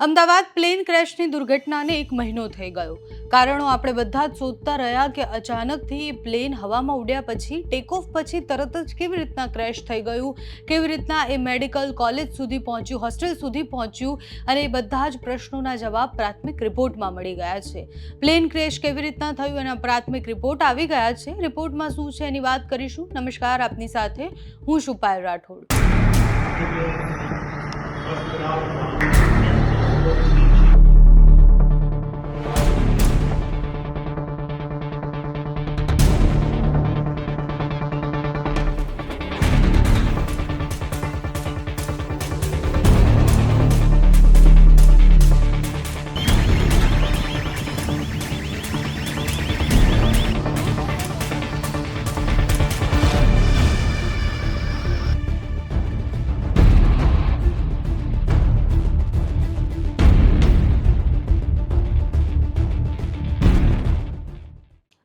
Ahmedabad plane ક્રેશની દુર્ઘટનાને એક મહિનો થઈ ગયો. કારણો આપણે બધા જ શોધતા રહ્યા કે અચાનકથી એ પ્લેન હવામાં ઉડ્યા પછી ટેક ઓફ પછી તરત જ કેવી રીતના ક્રેશ થઈ ગયું? કેવી રીતના એ મેડિકલ કોલેજ સુધી પહોંચ્યું, હોસ્ટેલ સુધી પહોંચ્યું? અને એ બધા જ પ્રશ્નોના જવાબ પ્રાથમિક રિપોર્ટમાં મળી ગયા છે. પ્લેન ક્રેશ કેવી રીતના થયું એના પ્રાથમિક રિપોર્ટ આવી ગયા છે. રિપોર્ટમાં શું છે એની વાત કરીશું. નમસ્કાર, આપની સાથે હું છું પાયલ રાઠોડ.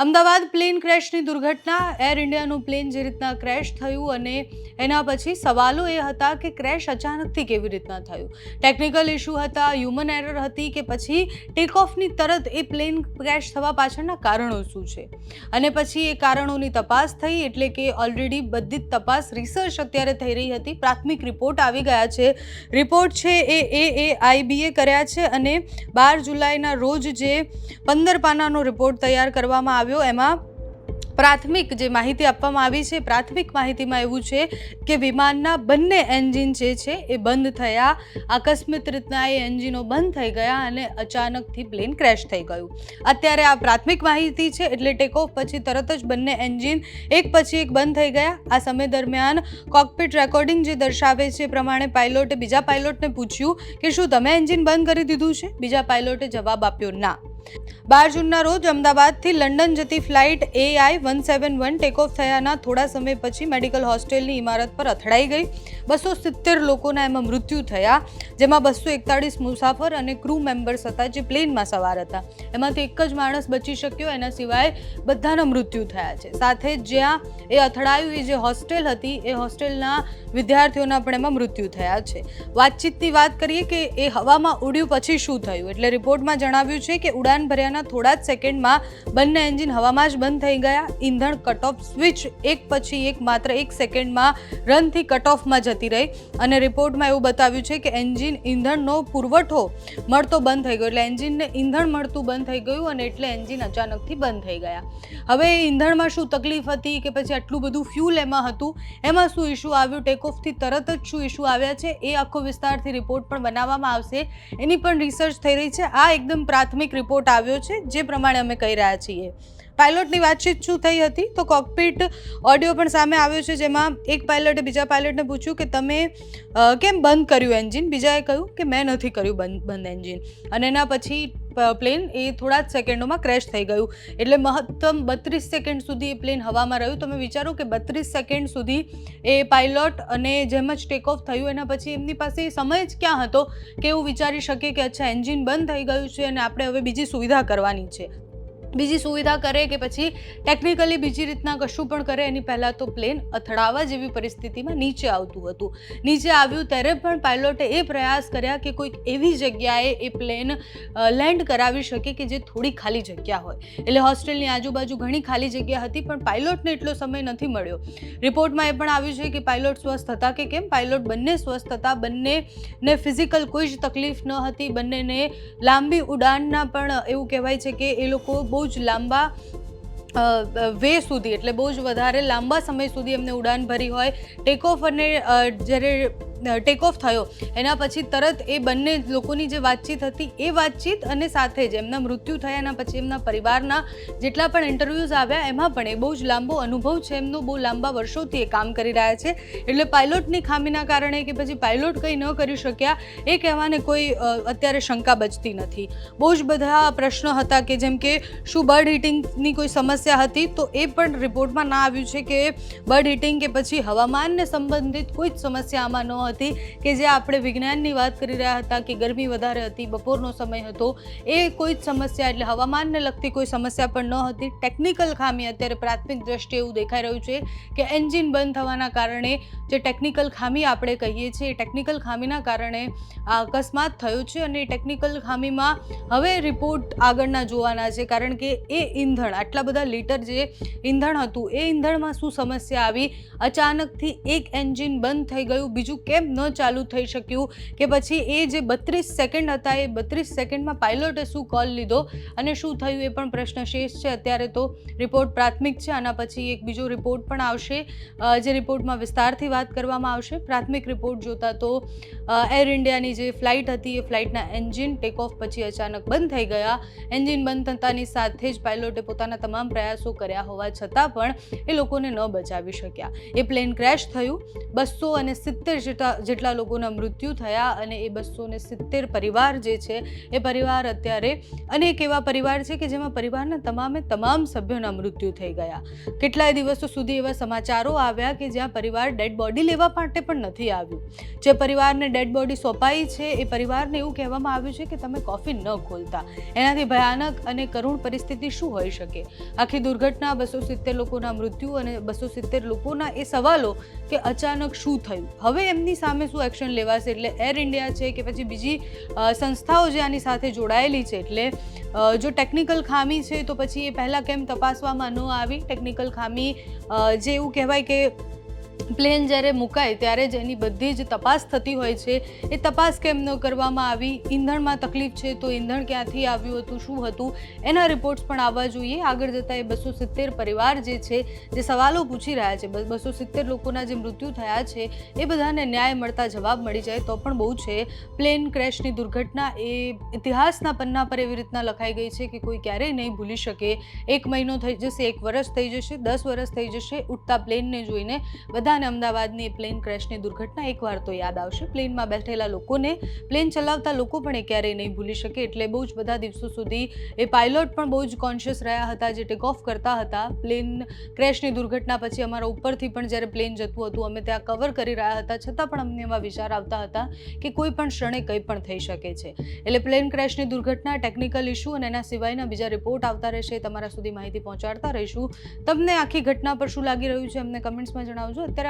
અમદાવાદ પ્લેન ક્રેશની દુર્ઘટના, એર ઇન્ડિયાનું પ્લેન જે રીતના ક્રેશ થયું અને એના પછી સવાલો એ હતા કે ક્રેશ અચાનકથી કેવી રીતના થયું? ટેકનિકલ ઇશ્યુ હતા હ્યુમન એરર હતી કે પછી ટેક ઓફની તરત એ પ્લેન ક્રેશ થવા પાછળના કારણો શું છે? અને પછી એ કારણોની તપાસ થઈ એટલે કે ઓલરેડી બધી જ તપાસ રિસર્ચ અત્યારે થઈ રહી હતી. પ્રાથમિક રિપોર્ટ આવી ગયા છે. રિપોર્ટ છે એ એ એ આઈબીએ કર્યા છે અને બાર જુલાઈના રોજ જે પંદર પાનાનો રિપોર્ટ તૈયાર કરવામાં આવ્યો એમાં પ્રાથમિક જે માહિતી આપવામાં આવી છે, પ્રાથમિક માહિતીમાં એવું છે કે વિમાનના બંને એન્જિન જે છે એ બંધ થયા. આકસ્મિક રીતના એ એન્જિનો બંધ થઈ ગયા અને અચાનકથી પ્લેન ક્રેશ થઈ ગયું. અત્યારે આ પ્રાથમિક માહિતી છે એટલે ટેકઓફ પછી તરત જ બંને એન્જિન એક પછી એક બંધ થઈ ગયા. આ સમય દરમિયાન કોકપિટ રેકોર્ડિંગ જે દર્શાવે છે પ્રમાણે પાયલોટે બીજા પાયલોટને પૂછ્યું કે શું તમે એન્જિન બંધ કરી દીધું છે? બીજા પાયલોટે જવાબ આપ્યો ના. બાર જૂનના રોજ અમદાવાદથી લંડન જતી flight AI one seven one takeoff થયાના થોડા સમય પછી મેડિકલ હોસ્ટેલની ઇમારત પર અથડાઈ ગઈ. બસો સિત્તેર લોકોના એમાં મૃત્યુ થયા, જેમાં બસો એકતાળીસ મુસાફર અને ક્રૂ મેમ્બર્સ હતા જે પ્લેનમાં સવાર હતા. એમાંથી એક જ માણસ બચી શક્યો, એના સિવાય બધાના મૃત્યુ થયા છે. સાથે જ્યાં એ અથડાયું, એ જે હોસ્ટેલ હતી, એ હોસ્ટેલના વિદ્યાર્થીઓના પણ એમાં મૃત્યુ થયા છે. વાતચીતની વાત કરીએ કે એ હવામાં ઉડ્યું પછી શું થયું? એટલે રિપોર્ટમાં જણાવ્યું છે કે ઉડાન ભર્યાના થોડા જ સેકન્ડમાં બંને એન્જિન હવામાં જ બંધ થઈ ગયા. ઈંધણ કટ ઓફ સ્વિચ એક પછી એક માત્ર એક સેકન્ડમાં રનથી કટ ઓફમાં જતી રહી. અને રિપોર્ટમાં એવું બતાવ્યું છે કે એન્જિન ઈંધણનો પુરવઠો મળતો બંધ થઈ ગયો. એટલે એન્જિનને ઈંધણ મળતું બંધ થઈ ગયું અને એટલે એન્જિન અચાનકથી બંધ થઈ ગયા. હવે એ ઈંધણમાં શું તકલીફ હતી કે પછી આટલું બધું ફ્યુલ એમાં હતું? એમાં શું ઇશ્યુ આવ્યું? ટેક ઓફથી તરત જ શું ઇશ્યુ આવ્યા છે? એ આખો વિસ્તારથી રિપોર્ટ પણ બનાવવામાં આવશે. એની પણ રિસર્ચ થઈ રહી છે. આ એકદમ પ્રાથમિક રિપોર્ટ આવ્યો છે, જે પ્રમાણે અમે કહી રહ્યા છીએ. પાયલોટની વાતચીત શું થઈ હતી? તો કોકપીટ ઓડિયો પણ સામે આવ્યો છે, જેમાં એક પાયલટે બીજા પાયલોટને પૂછ્યું કે તમે કેમ બંધ કર્યું એન્જિન બીજાએ કહ્યું કે મેં નથી કર્યું બંધ બંધ એન્જિન અને એના પછી પ્લેન એ થોડા જ સેકન્ડોમાં ક્રેશ થઈ ગયું. એટલે મહત્તમ બત્રીસ સેકન્ડ સુધી એ પ્લેન હવામાં રહ્યું. તમે વિચારો કે બત્રીસ સેકન્ડ સુધી એ પાયલોટ અને જેમ જ ટેક ઓફ થયું, એના પછી એમની પાસે સમય જ ક્યાં હતો? કે એવું વિચારી શકે કે અચ્છા એન્જિન બંધ થઈ ગયું છે અને આપણે હવે બીજી સુવિધા કરવાની છે. બીજી સુવિધા કરે કે પછી ટેકનિકલી બીજી રીતના કશું પણ કરે, એની પહેલાં તો પ્લેન અથડાવા જેવી પરિસ્થિતિમાં નીચે આવતું હતું. નીચે આવ્યું ત્યારે પણ પાયલોટે એ પ્રયાસ કર્યા કે કોઈક એવી જગ્યાએ એ પ્લેન લેન્ડ કરાવી શકે કે જે થોડી ખાલી જગ્યા હોય. એટલે હોસ્ટેલની આજુબાજુ ઘણી ખાલી જગ્યા હતી, પણ પાયલોટને એટલો સમય નથી મળ્યો. રિપોર્ટમાં એ પણ આવ્યું છે કે પાયલોટ સ્વસ્થ હતા કે કેમ? પાયલોટ બંને સ્વસ્થ હતા, બંનેને ફિઝિકલ કોઈ જ તકલીફ ન હતી, બંનેને લાંબી ઉડાનના પણ એવું કહેવાય છે કે એ લોકો બહુ જ લાંબા વે સુધી, એટલે બહુ જ વધારે લાંબા સમય સુધી એમને ઉડાન ભરી હોય. ટેક અને જ્યારે ટેક ઓફ થયો. એના પછી તરત એ બંને લોકોની જે વાતચીત હતી એ વાતચીત અને સાથે જ એમના મૃત્યુ થયા, એના પછી એમના પરિવારના જેટલા પણ ઇન્ટરવ્યૂઝ આવ્યા, એમાં પણ એ બહુ જ લાંબો અનુભવ છે. એમનો બહુ લાંબા વર્ષોથી એ કામ કરી રહ્યા છે. એટલે પાયલોટની ખામીના કારણે કે પછી પાયલોટ કંઈ ન કરી શક્યા, એ કહેવાને કોઈ અત્યારે શંકા બચતી નથી. બહુ જ બધા પ્રશ્નો હતા કે જેમ કે શું બર્ડ હિટિંગની કોઈ સમસ્યા હતી? તો એ પણ રિપોર્ટમાં ના આવ્યું છે કે બર્ડ હિટિંગ કે પછી હવામાનને સંબંધિત કોઈ જ સમસ્યા આમાં ન હતી કે જે આપણે વિજ્ઞાનની વાત કરી રહ્યા હતા કે ગરમી વધારે હતી, બપોરનો સમય હતો, એ કોઈ જ સમસ્યા એટલે હવામાનને લગતી કોઈ સમસ્યા પણ ન હતી. ટેકનિકલ ખામી અત્યારે પ્રાથમિક દ્રષ્ટિએ એવું દેખાઈ રહ્યું છે કે એન્જિન બંધ થવાના કારણે જે ટેકનિકલ ખામી આપણે કહીએ છીએ, એ ટેકનિકલ ખામીના કારણે આ અકસ્માત થયો છે અને એ ટેકનિકલ ખામીમાં હવે રિપોર્ટ આગળના જોવાના છે કારણ કે એ ઈંધણ, આટલા બધા લીટર જે ઈંધણ હતું, એ ઈંધણમાં શું સમસ્યા આવી? અચાનકથી એક એન્જિન બંધ થઈ ગયું, બીજું કેમ ન ચાલુ થઈ શક્યું કે પછી એ જે બત્રીસ સેકન્ડ હતા, એ બત્રીસ સેકન્ડમાં પાયલોટે શું કોલ લીધો અને શું થયું એ પણ પ્રશ્ન શેષ છે. અત્યારે તો રિપોર્ટ પ્રાથમિક છે, આના પછી એક બીજો રિપોર્ટ પણ આવશે જે રિપોર્ટમાં વિસ્તારથી વાત કરવામાં આવશે. પ્રાથમિક રિપોર્ટ જોતા તો એર ઇન્ડિયાની જે ફ્લાઇટ હતી, એ ફ્લાઇટના એન્જિન ટેક ઓફ પછી અચાનક બંધ થઈ ગયા. એન્જિન બંધ થતાની સાથે જ પાયલોટે પોતાના તમામ પ્રયાસો કર્યા હોવા છતાં પણ એ લોકોને ન બચાવી શક્યા. એ પ્લેન ક્રેશ થયું. બસો અને સિત્તેર જેટલા જેટલા લોકોના મૃત્યુ થયા અને એ બસો ને સિત્તેર પરિવાર જે છે, એ પરિવાર અત્યારે અનેક એવા પરિવાર છે કે જેમાં પરિવારના તમામે તમામ સભ્યોના મૃત્યુ થઈ ગયા. કેટલાય દિવસો સુધી એવા સમાચારો આવ્યા કે જ્યાં પરિવાર ડેડ બોડી લેવા માટે પણ નથી આવ્યું. જે પરિવારને ડેડ બોડી સોંપાઈ છે, એ પરિવારને એવું કહેવામાં આવ્યું છે કે તમે કોફી ન ખોલતા. એનાથી ભયાનક અને કરુણ પરિસ્થિતિ શું હોઈ શકે? આખી દુર્ઘટના બસો સિત્તેર લોકોના મૃત્યુ અને બસો સિત્તેર લોકોના એ સવાલો કે અચાનક શું થયું? હવે એમની સામે શું એક્શન લેવાશે? એટલે એર ઇન્ડિયા છે કે પછી બીજી સંસ્થાઓ જે આની સાથે જોડાયેલી છે, એટલે જો ટેકનિકલ ખામી છે તો પછી એ પહેલાં કેમ તપાસવામાં ન આવી? ટેકનિકલ ખામી જે એવું કહેવાય કે પ્લેન જ્યારે મુકાય ત્યારે જ એની બધી જ તપાસ થતી હોય છે. એ તપાસ કેમ ન કરવામાં આવી? ઈંધણમાં તકલીફ છે તો ઈંધણ ક્યાંથી આવ્યું હતું? શું હતું? એના રિપોર્ટ્સ પણ આવવા જોઈએ. આગળ જતાં એ બસો સિત્તેર પરિવાર જે છે, જે સવાલો પૂછી રહ્યા છે બસો સિત્તેર લોકોના જે મૃત્યુ થયા છે, એ બધાને ન્યાય મળતા જવાબ મળી જાય તો પણ બહુ છે. પ્લેન ક્રેશની દુર્ઘટના એ ઇતિહાસના પન્ના પર એવી રીતના લખાઈ ગઈ છે કે કોઈ ક્યારેય નહીં ભૂલી શકે. એક મહિનો થઈ જશે, એક વર્ષ થઈ જશે, દસ વર્ષ થઈ જશે ઉડતા પ્લેનને જોઈને બધાને અમદાવાદની પ્લેન ક્રેશની દુર્ઘટના એકવાર તો યાદ આવશે. પ્લેનમાં બેઠેલા લોકોને પ્લેન ચલાવતા લોકો પણ એ ક્યારેય નહીં ભૂલી શકે. એટલે બહુ જ બધા દિવસો સુધી એ પાયલોટ પણ બહુ જ કોન્શિયસ રહ્યા હતા જે ટેક ઓફ કરતા હતા. પ્લેન ક્રેશની દુર્ઘટના પછી અમારા ઉપરથી પણ જ્યારે પ્લેન જતું હતું, અમે ત્યાં કવર કરી રહ્યા હતા. છતાં પણ અમને એવા વિચાર આવતા હતા કે કોઈ પણ ક્ષણે કંઈ પણ થઈ શકે છે. એટલે પ્લેન ક્રેશની દુર્ઘટના ટેકનિકલ ઇસ્યુ અને એના સિવાયના બીજા રિપોર્ટ આવતા રહેશે તમારા સુધી માહિતી પહોંચાડતા રહીશું. તમને આખી ઘટના પર શું લાગી રહ્યું છે, અમને કમેન્ટ્સમાં જણાવજો. અત્યારે